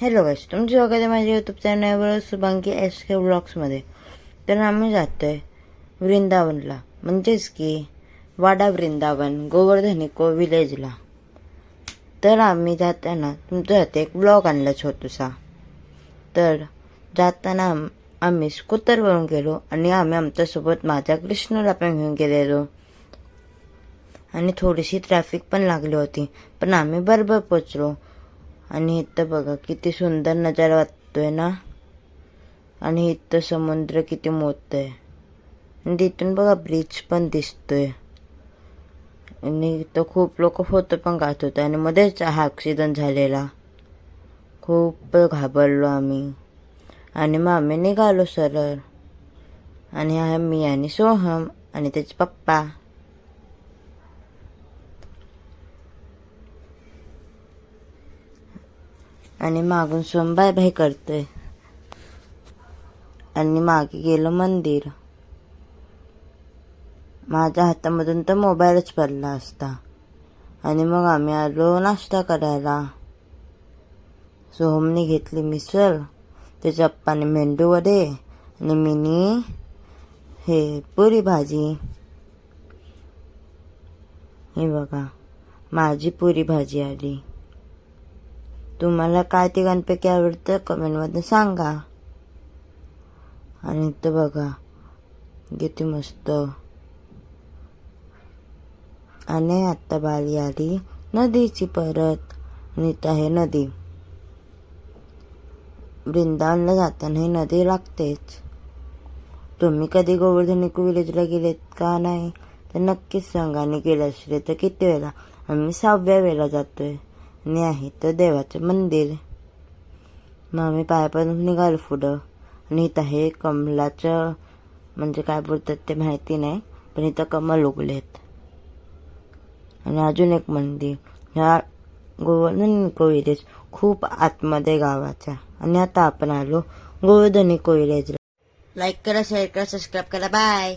Hello गाईस तुमचं स्वागत आहे माझ्या यूट्यूब चॅनलवर शुभांगी एस के ब्लॉग्समध्ये तर आम्ही जातो आहे वृंदावनला. म्हणजेच की वाडा वृंदावन गोवर्धन इको विलेजला तर आम्ही जाताना तुमच्यासाठी एक ब्लॉग आणला छोटूसा. तर जाताना आम- आम्ही स्कूटरवरून गेलो आणि आम्ही आमच्यासोबत माझ्या कृष्णला पण घेऊन गेलेलो. आणि थोडीशी ट्रॅफिक पण लागली होती. पण आम्ही बरोबर पोचलो आणि इथं बघा किती सुंदर नजारा वाटतोय ना? आणि इथं समुद्र किती मोठं आहे. आणि तिथून बघा ब्रिज पण दिसतोय. आणि इथं खूप लोक फोटो पण काढत होते. आणि मध्येच हा ॲक्सिडंट झालेला. खूप घाबरलो आम्ही. आणि मग आम्ही निघालो सरळ. आणि मी आणि सोहम आणि त्याचे पप्पा. आणि मागून सोम बाय बाय करतोय. आणि मागे गेलो मंदिर. माझ्या हातामधून तर मोबाईलच पडला असता. आणि मग आम्ही आलो नाश्ता करायला. सोहमने घेतली मिसळ त्याच्या पप्पाने मेंदू वडे आणि मिनी हे पुरी भाजी. हे बघा माझी पुरी भाजी आली. तुम्हाला काय तिघांपैकी आवडतं कमेंटमधून सांगा. आणि तर बघा किती मस्त. आणि आत्ता बाली आली नदीची परत. नीत आहे नदी. वृंदावनला जाताना ही नदी लागतेच. तुम्ही कधी गोवर्धन इको विलेजला गेलेत का नाही? तर नक्कीच सांगा. आणि गेला असले तर किती वेळा? आम्ही सहाव्या वेळेला जातोय. आणि आहे तर देवाचं मंदिर. मग आम्ही पायापासून निघालो पुढं. आणि इथं आहे कमलाचं म्हणजे काय बोलतात ते माहिती नाही पण इथं कमल उगलेत. आणि अजून एक मंदिर. ह्या गोवर्धन कोविरेज खूप आतमध्ये गावाच्या आणि आता आपण आलो गोवर्धनी कोविलेजला लाईक करा शेअर करा सबस्क्राईब करा. बाय.